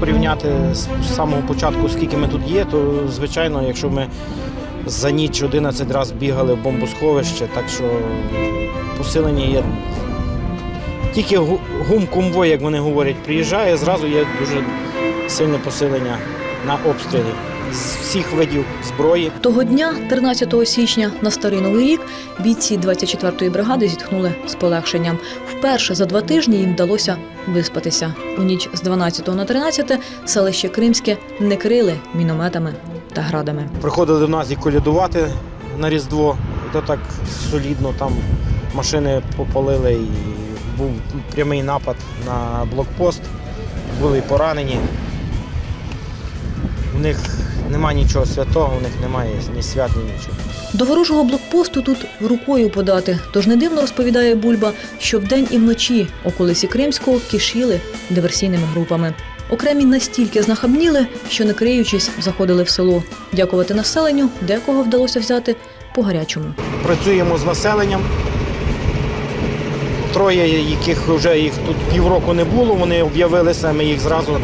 Порівняти з самого початку, скільки ми тут є, то звичайно, якщо ми за ніч 11 разів бігали в бомбосховище, так що посилення є. Тільки гум-конвой, як вони говорять, приїжджає, зразу є дуже сильне посилення на обстріли з всіх видів зброї. Того дня, 13 січня, на старий новий рік, бійці 24-ї бригади зітхнули з полегшенням. Вперше за два тижні їм вдалося виспатися. У ніч з 12 на 13 селище Кримське не крили мінометами та градами. Приходили до нас і колядувати на Різдво. То так солідно там машини попалили і був прямий напад на блокпост, були поранені. У них немає нічого святого, у них немає ні свят, ні нічого. До ворожого блокпосту тут рукою подати. Тож не дивно розповідає Бульба, що вдень і вночі околиці Кримського кишіли диверсійними групами. Окремі настільки знахабніли, що не криючись, заходили в село. Дякувати населенню, декого вдалося взяти по гарячому. Працюємо з населенням. Троє, яких вже їх тут півроку не було, вони об'явилися, ми їх зразу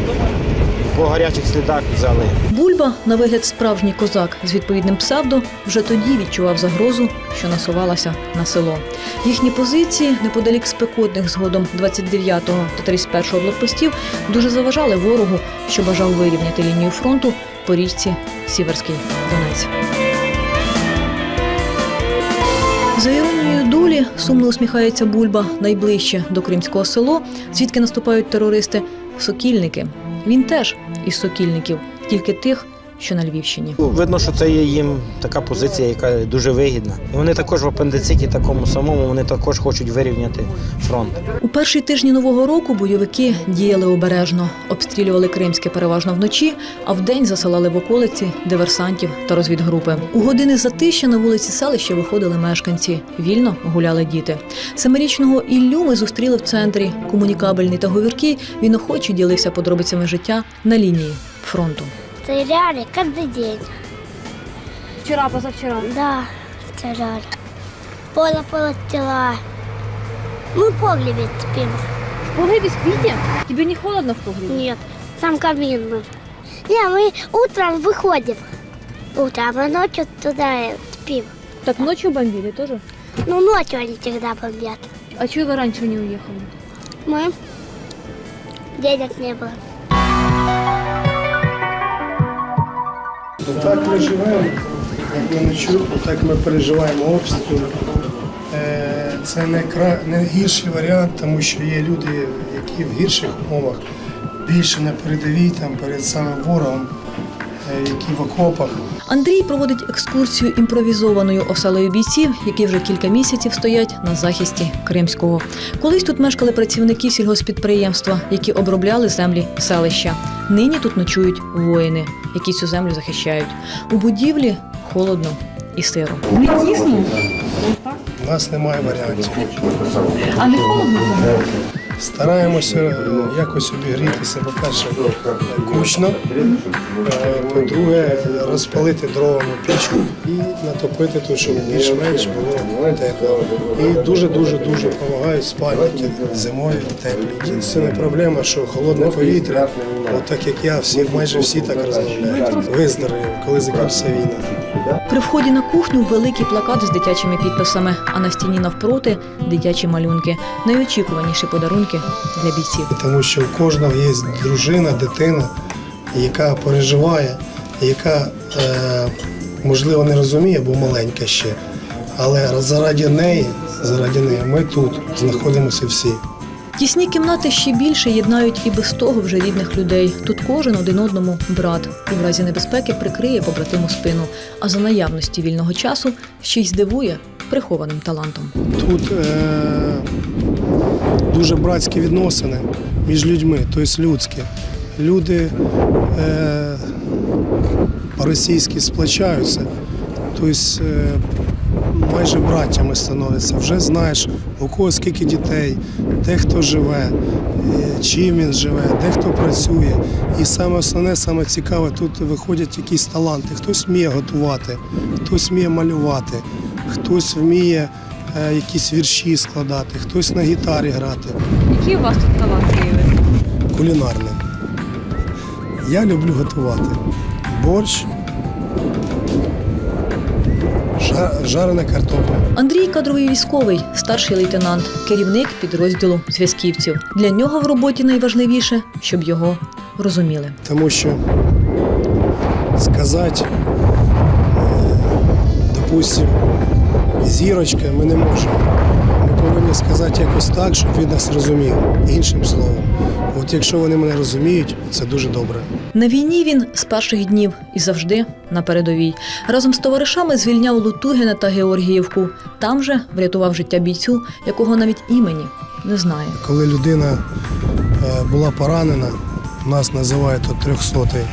по гарячих слідах взяли. Бульба, на вигляд справжній козак з відповідним псевдо, вже тоді відчував загрозу, що насувалася на село. Їхні позиції неподалік спекотних згодом 29-го та 31-го блокпостів дуже заважали ворогу, що бажав вирівняти лінію фронту по річці Сіверський Донець. За іронією долі сумно усміхається Бульба найближче до кримського село, звідки наступають терористи Сокільники. Він теж із сокільників, тільки тих, що на Львівщині. Видно, що це є їм така позиція, яка дуже вигідна. І вони також в апендициті такому самому, вони також хочуть вирівняти фронт. У перші тижні нового року бойовики діяли обережно, обстрілювали кримське переважно вночі, а вдень засилали в околиці диверсантів та розвідгрупи. У години затища на вулиці селища виходили мешканці. Вільно гуляли діти. Семирічного Іллю ми зустріли в центрі. Комунікабельний та говіркий він охоче ділився подробицями життя на лінії фронту. Стреляли каждый день. Вчера, позавчера. Да, стреляли. Поле поле тела. Мы в погребе спим. В погребе спите? Тебе не холодно в погребе? Нет, там камин был. Не, мы утром выходим. Утром, а ночью туда спим. Так ночью бомбили тоже? Ну, ночью они всегда бомбят. А чего вы раньше не уехали? Мы? Денег не было. Так ми живемо, як ми ночуємо, так ми переживаємо обстріли. Е, Це не, кра... не гірший варіант, тому що є люди, які в гірших умовах більше на передовій, там перед самим ворогом, е, які в окопах. Андрій проводить екскурсію імпровізованою оселею бійців, які вже кілька місяців стоять на захисті Кримського. Колись тут мешкали працівники сільгоспідприємства, які обробляли землі селища. Нині тут ночують воїни, які цю землю захищають. У будівлі холодно і сиро. У нас немає варіантів. А не холодно? Стараємося якось обігрітися, по-перше, кучно, е, по-друге, розпалити дровами пічку і натопити тут, щоб більш-менш було тепло. І дуже-дуже дуже допомагають спальники зимою теплі. Єдина проблема, що холодне повітря, от так як я, всі, майже всі так розмовляють. Виздоровів, коли закінчиться війна. При вході на кухню великий плакат з дитячими підписами, а на стіні навпроти дитячі малюнки. Найочікуваніші подарунки для бійців. тому що у кожного є дружина, дитина, яка переживає, яка е, можливо не розуміє, бо маленька ще. Але заради неї, заради неї, ми тут знаходимося всі. Тісні кімнати ще більше єднають і без того вже рідних людей. Тут кожен один одному брат і в разі небезпеки прикриє побратиму спину. А за наявності вільного часу ще й здивує прихованим талантом. Тут е, дуже братські відносини між людьми, тобто людські. Люди е, по-російськи сплачаються, тобто е, майже браттями становляться. Вже знаєш, у кого скільки дітей, де хто живе, е, чим він живе, де хто працює. І саме основне, саме цікаве, тут виходять якісь таланти. Хтось вміє готувати, хтось вміє малювати, хтось вміє якісь вірші складати, хтось на гітарі грати. Які у вас тут таланти є? Кулінарний. Я люблю готувати борщ, жарена картопля. Андрій кадровий військовий, старший лейтенант, керівник підрозділу зв'язківців. Для нього в роботі найважливіше, щоб його розуміли. Тому що сказати, е, допустим, зірочка ми не можемо. Ми повинні сказати якось так, щоб він нас розумів, іншим словом. От якщо вони мене розуміють, це дуже добре. На війні він з перших днів і завжди на передовій. Разом з товаришами звільняв Лутугіна та Георгіївку. Там же врятував життя бійцю, якого навіть імені не знає. Коли людина е, була поранена, нас називають от трьохсотий,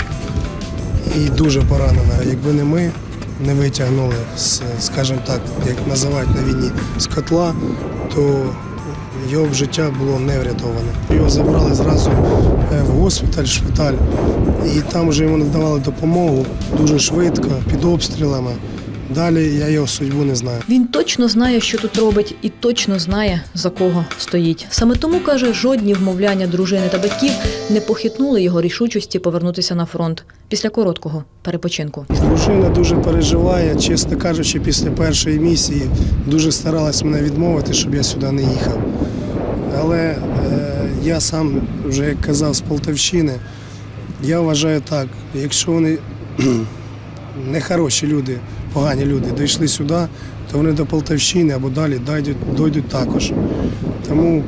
і дуже поранена. Якби не ми не витягнули, скажімо так, як називають на війні, з котла, то його життя було не врятоване. Його забрали зразу е, в госпіталь, шпиталь, і там вже йому надавали допомогу дуже швидко, під обстрілами. Далі я його судьбу не знаю. Він точно знає, що тут робить, і точно знає, за кого стоїть. Саме тому каже, жодні вмовляння дружини та батьків не похитнули його рішучості повернутися на фронт після короткого перепочинку. Дружина дуже переживає, чесно кажучи, після першої місії дуже старалась мене відмовити, щоб я сюди не їхав. Але е, я сам вже як казав з Полтавщини, я вважаю так, якщо вони нехороші люди, погані люди дійшли сюди, то вони до Полтавщини або далі дійдуть, дійдуть також. Тому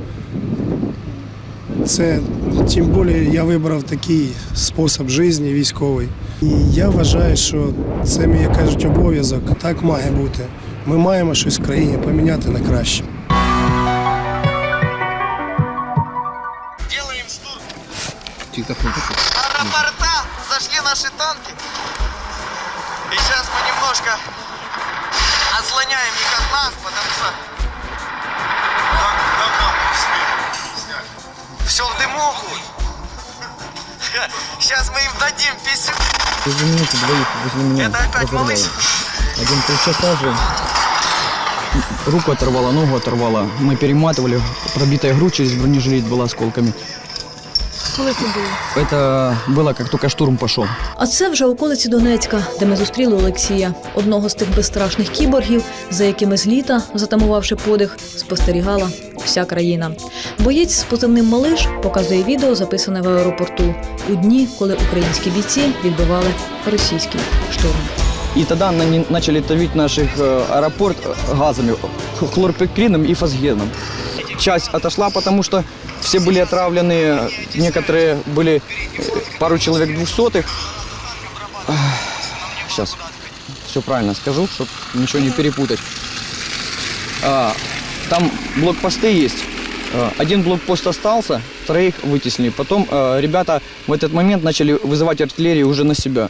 це тим більше я вибрав такий спосіб життя військовий. І я вважаю, що це мій, як кажуть, обов'язок. Так має бути. Ми маємо щось в країні поміняти на краще. Штурм. Аэропорта зашли наши танки. И сейчас мы немножко отслоняем их от нас, потому что... Все в дыму. Сейчас мы им дадим писю. Минуты двоих возле меня Это опять разорвало. малыш. Один полчаса же. Руку оторвало, ногу оторвало. Мы перематывали. Пробитая грудь через бронежилет была осколками. Коли це було? Это было, как только штурм пошел. А це вже околиці Донецька, де ми зустріли Олексія, одного з тих безстрашних кіборгів, за якими з літа, затамувавши подих, спостерігала вся країна. Боєць з позивним Малиш показує відео, записане в аеропорту у дні, коли українські бійці відбивали російський штурм. И тогда они начали давить наш их, э, аэропорт э, газами, х- хлорпекрином и фосгеном. Часть отошла, потому что все были отравлены, некоторые были, э, пару человек двухсотых. Сейчас все правильно скажу, чтобы ничего не перепутать. А, Там блокпосты есть. А, Один блокпост остался, троих вытеснили. Потом э, ребята в этот момент начали вызывать артиллерию уже на себя.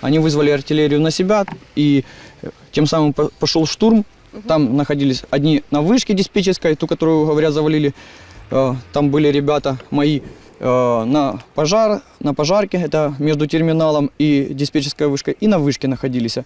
Они вызвали артиллерию на себя, и э, тем самым по- пошел штурм. Там находились одни на вышке диспетчерской, ту, которую, говорят, завалили. Э, Там были ребята мои э, на пожар, на пожарке, это между терминалом и диспетчерской вышкой, и на вышке находились.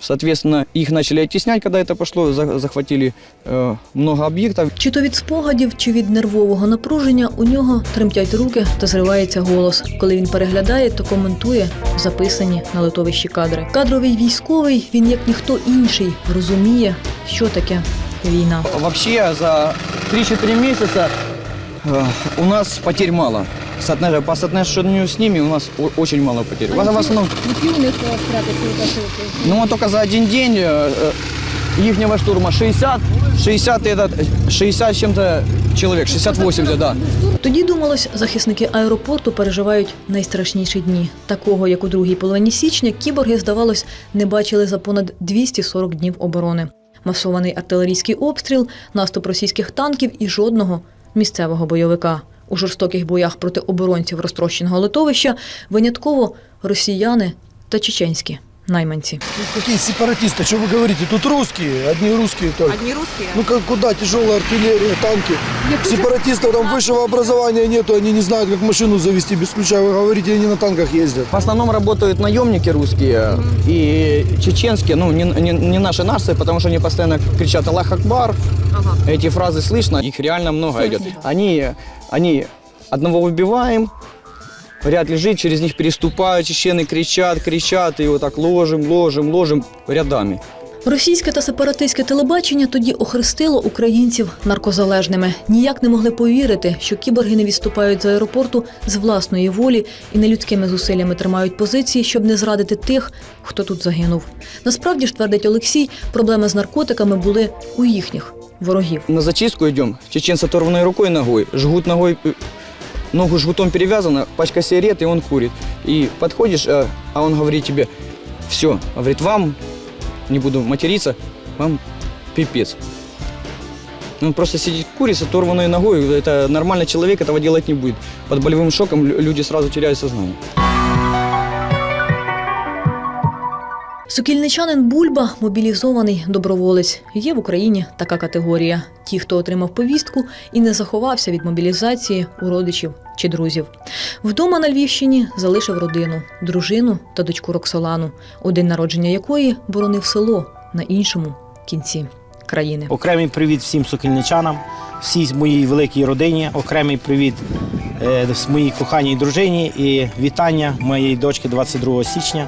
Соответственно, их начали оттеснять, когда это пошло, за- захватили э, много объектов. Чи то від спогадів, чи від нервового напруження у нього тремтять руки та зривається голос. Коли він переглядає, то коментує записані на литовищі кадри. Кадровий військовий, він як ніхто інший, розуміє, що таке війна. Вообще за 3-4 месяца э, у нас потерь мало. Соотно- По соотношению с ними у нас о- очень мало потерь. В в основном, Які у них е, втрати полеташили? ну вот только за один день э, э, ихнего штурма 60, 60, этот, 60 с чем-то человек, 60-80, да. Тоді думалось, захисники аеропорту переживають найстрашніші дні. Такого, як у другій половині січня, кіборги, здавалось, не бачили за понад 240 днів оборони. Масований артилерійський обстріл, наступ російських танків і жодного місцевого бойовика. У жорстоких боях проти оборонців розтрощеного литовища винятково росіяни та чеченські найманці. Какие сепаратисты? Что вы говорите? Тут русские, одни русские только. Одни русские? Ну как, куда тяжелая артиллерия, танки? Сепаратистов там высшего образования нету, они не знают, как машину завести без ключа. Вы говорите, они на танках ездят. В основном работают наемники русские и чеченские, ну не, не, не наши нации, потому что они постоянно кричат «Аллах Акбар». Эти фразы слышно, их реально много идет. Они, они одного убиваем, ряд лежит, через них переступают, чечены кричат, кричат, и вот так ложим, ложим, ложим рядами. Російське та сепаратистське телебачення тоді охрестило українців наркозалежними. Ніяк не могли повірити, що кіборги не відступають з аеропорту з власної волі і нелюдськими зусиллями тримають позиції, щоб не зрадити тих, хто тут загинув. Насправді ж твердить Олексій, проблеми з наркотиками були у їхніх ворогів. На зачистку идем, чеченцы оторванной рукой и ногой, жгут ногой, э, ногу жгутом перевязана, пачка сигарет, и он курит. И подходишь, э, а он говорит тебе, все, говорит, вам, не буду материться, вам пипец. Он просто сидит, курит с оторванной ногой, это нормальный человек этого делать не будет. Под болевым шоком лю- люди сразу теряют сознание. Сокільничанин Бульба мобілізований доброволець. Є в Україні така категорія: ті, хто отримав повістку і не заховався від мобілізації у родичів чи друзів. Вдома на Львівщині залишив родину, дружину та дочку Роксолану, день народження якої боронив село на іншому кінці країни. Окремий привіт всім сокільничанам, всій моїй великій родині, окремий привіт е, моїй коханій дружині і вітання моєї дочки 22 січня.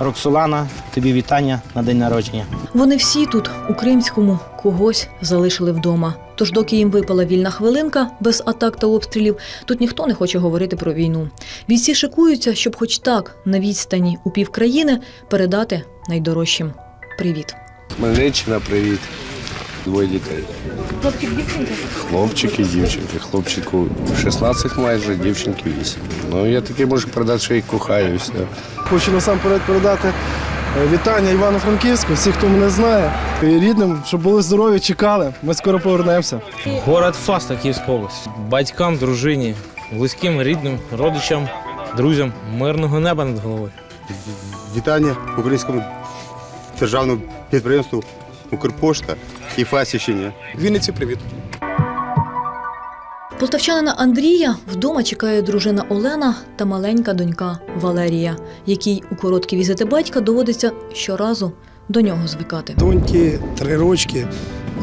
Роксолана, тобі вітання на день народження. Вони всі тут, у Кримському, когось залишили вдома. Тож, доки їм випала вільна хвилинка без атак та обстрілів, тут ніхто не хоче говорити про війну. Війці шикуються, щоб хоч так на відстані у півкраїни передати найдорожчим привіт. Хмельниччина, привіт. Двоє дітей. Хлопчик, дівчинка. Хлопчик і дівчинки. Хлопчику 16 майже, дівчинки 8. Ну, я таки можу передати, що їх кохаю і все. Хочу насамперед передати е, вітання Івано-Франківську, всіх, хто мене знає, і рідним, щоб були здорові, чекали. Ми скоро повернемося. Город Фаста, Київська область. Батькам, дружині, близьким, рідним, родичам, друзям, мирного неба над головою. Вітання українському державному підприємству Укрпошта і Фасіщині. Вінниці, привіт. Полтавчанина Андрія вдома чекає дружина Олена та маленька донька Валерія, якій у короткі візити батька доводиться щоразу до нього звикати. Доньки три рочки.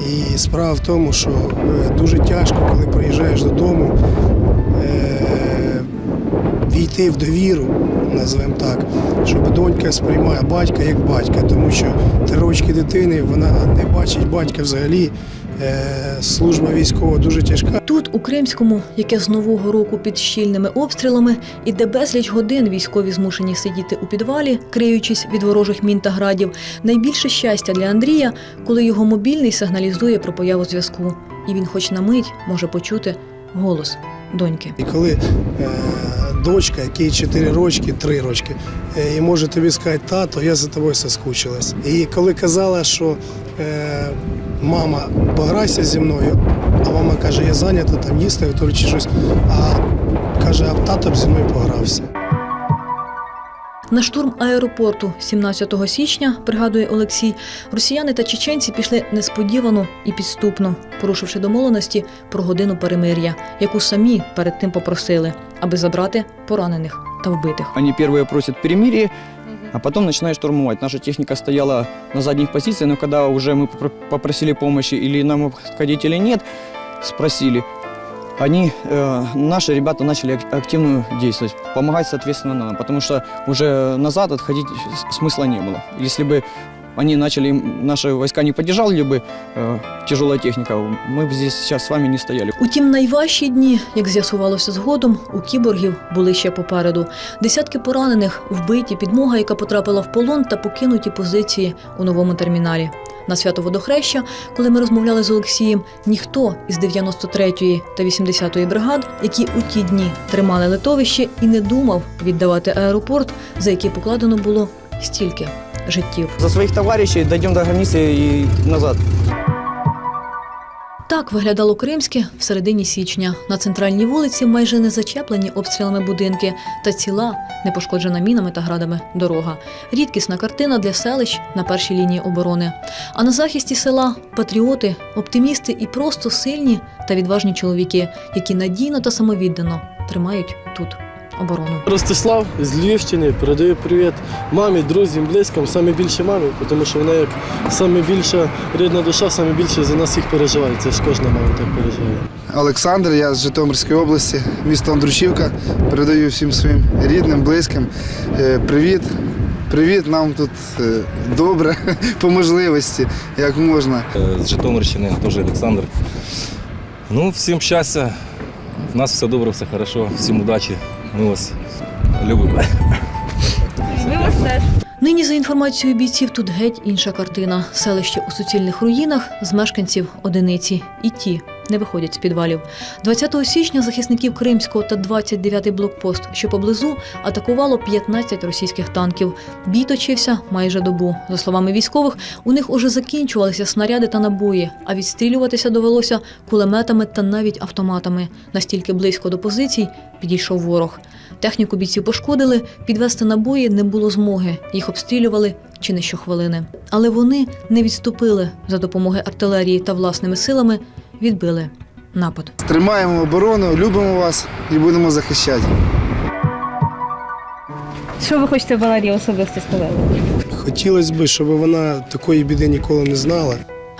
І справа в тому, що е, дуже тяжко, коли приїжджаєш додому, війти в довіру, називаємо так, щоб донька сприймає батька як батька, тому що три рочки дитини вона не бачить батька взагалі. Е, служба військова дуже тяжка. Тут, у Кримському, яке з нового року під щільними обстрілами, і де безліч годин військові змушені сидіти у підвалі, криючись від ворожих мін та градів, найбільше щастя для Андрія, коли його мобільний сигналізує про появу зв'язку, і він, хоч на мить, може почути голос доньки. І коли е, дочка, якій 4 рочки, 3 рочки, е, і може тобі сказати, тато, я за тобою соскучилась. І коли казала, що е, мама, пограйся зі мною, а мама каже, я зайнята, там їсти, чи щось, а каже, а тато б зі мною погрався. На штурм аеропорту 17 січня, пригадує Олексій, росіяни та чеченці пішли несподівано і підступно, порушивши домовленості про годину перемир'я, яку самі перед тим попросили, аби забрати поранених та вбитих. Они первые просят перемирие, а потом начинают штурмовать. Наша техника стояла на задних позициях, но когда уже мы попро- попросили помощи или нам обходить или нет, спросили, они, э, наши ребята начали ак- активно действовать, помогать, соответственно, нам, потому что уже назад отходить с- смысла не было. Если бы они начали, наши войска не поддержали бы э, тяжелая техника, мы бы здесь сейчас с вами не стояли. Утім, найважчі дні, як з'ясувалося згодом, у кіборгів були ще попереду. Десятки поранених, вбиті, підмога, яка потрапила в полон та покинуті позиції у новому терміналі. На свято водохреща, коли ми розмовляли з Олексієм, ніхто із 93-ї та 80-ї бригад, які у ті дні тримали литовище, і не думав віддавати аеропорт, за який покладено було стільки життів. За своїх товаришів дійдемо до границі і назад. Так виглядало Кримське в середині січня. На центральній вулиці майже не зачеплені обстрілами будинки та ціла, не пошкоджена мінами та градами дорога. Рідкісна картина для селищ на першій лінії оборони. А на захисті села патріоти, оптимісти і просто сильні та відважні чоловіки, які надійно та самовіддано тримають тут оборону. Ростислав з Львівщини передаю привіт мамі, друзям, близьким, саме більше мамі, тому що вона як саме більша рідна душа, саме більше за нас всіх переживає. Це ж кожна мама так переживає. Олександр, я з Житомирської області, місто Андрушівка. Передаю всім своїм рідним, близьким. е, Привіт. Привіт, нам тут е, добре, по можливості, як можна. З Житомирщини теж Олександр. Ну, всім щастя. У нас все добре, все хорошо, всім удачі. Ми вас любимо. Ми вас теж. Нині, за інформацією бійців, тут геть інша картина. Селище у суцільних руїнах, з мешканців одиниці. І ті не виходять з підвалів. 20 січня захисників Кримського та 29-й блокпост, що поблизу, атакувало 15 російських танків. Бій точився майже добу. За словами військових, у них уже закінчувалися снаряди та набої, а відстрілюватися довелося кулеметами та навіть автоматами. Настільки близько до позицій підійшов ворог. Техніку бійців пошкодили, підвести набої не було змоги. Їх обстрілювали чи не щохвилини. Але вони не відступили за допомогою артилерії та власними силами відбили напад. Тримаємо оборону, любимо вас і будемо захищати. Що ви хочете Валерії особисто сказати? Хотілося б, щоб вона такої біди ніколи не знала.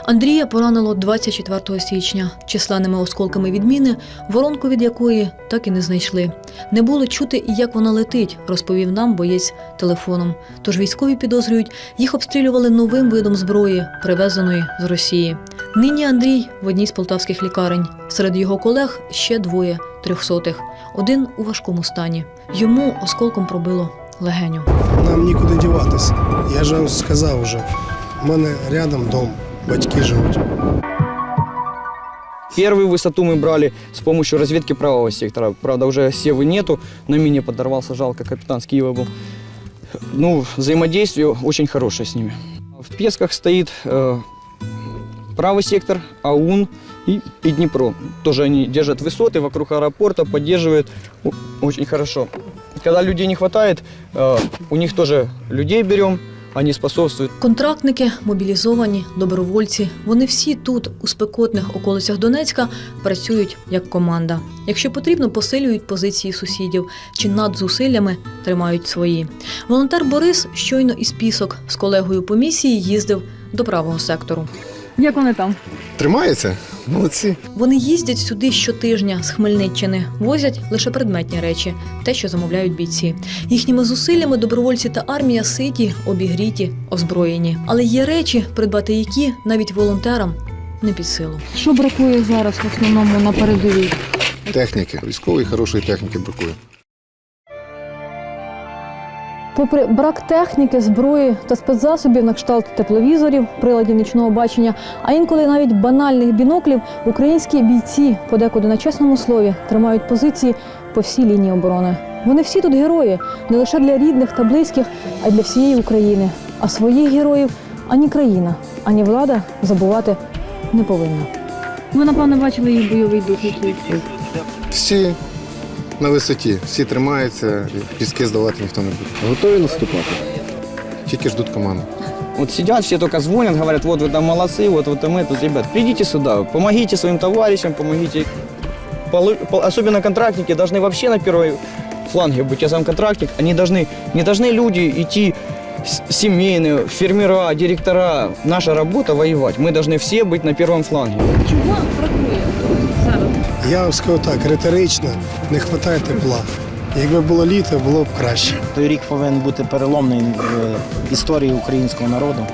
Андрія поранило 24 січня. Численними осколками відміни, воронку від якої так і не знайшли. Не було чути, як вона летить, розповів нам боєць телефоном. Тож військові підозрюють, їх обстрілювали новим видом зброї, привезеної з Росії. Нині Андрій в одній з полтавських лікарень. Серед його колег ще двоє трьохсотих. Один у важкому стані. Йому осколком пробило легеню. Нам нікуди діватися. Я ж вам сказав вже, у мене рядом дом, батьки живуть. Первую высоту мы брали с помощью разведки правого сектора. Правда, уже севы нету. На мине подорвался, жалко, капитан с Киева был. Ну, взаимодействие очень хорошее с ними. В Песках стоит э, правый сектор, АУН и, и Днепро. Тоже они держат высоты вокруг аэропорта, поддерживают очень хорошо. Когда людей не хватает, э, у них тоже людей берем, они способствуют Контрактники, мобілізовані, добровольці. Вони всі тут, у спекотних околицях Донецька, працюють як команда. Якщо потрібно, посилюють позиції сусідів чи над зусиллями тримають свої. Волонтер Борис щойно із пісок з колегою по місії їздив до правого сектору. Як вони там? Тримається? Молодці. Вони їздять сюди щотижня з Хмельниччини, возять лише предметні речі, те, що замовляють бійці. Їхніми зусиллями добровольці та армія ситі, обігріті, озброєні. Але є речі, придбати які навіть волонтерам не під силу. Що бракує зараз в основному на передовій? Техніки. Військової хорошої техніки бракує. Попри брак техніки, зброї та спецзасобів на кшталт тепловізорів, приладів нічного бачення, а інколи навіть банальних біноклів, українські бійці, подекуди на чесному слові, тримають позиції по всій лінії оборони. Вони всі тут герої не лише для рідних та близьких, а й для всієї України. А своїх героїв ані країна, ані влада забувати не повинна. Ви, напевно, бачили їх бойовий дух, який. Всі на висоті, всі тримаються, і піски здавати ніхто не буде. Готові наступати. Тільки ждуть команду. Вот сидят, все только звонят, говорят, вот вы там молодцы, вот, вот мы тут, ребят, придите сюда, помогите своим товарищам, помогите. Полу- по- Особенно контрактники должны вообще на первой фланге быть. Я сам контрактник, они должны, не должны люди идти с- семейные, фермера, директора. Наша работа воевать. Мы должны все быть на первом фланге. Чого бракує зараз? Я вам скажу так, риторично, не вистачає тепла. Якби було літо, було б краще. Той рік повинен бути переломний в історії українського народу.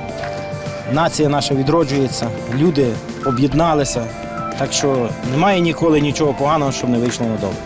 Нація наша відроджується, люди об'єдналися. Так що немає ніколи нічого поганого, щоб не вийшло на добре.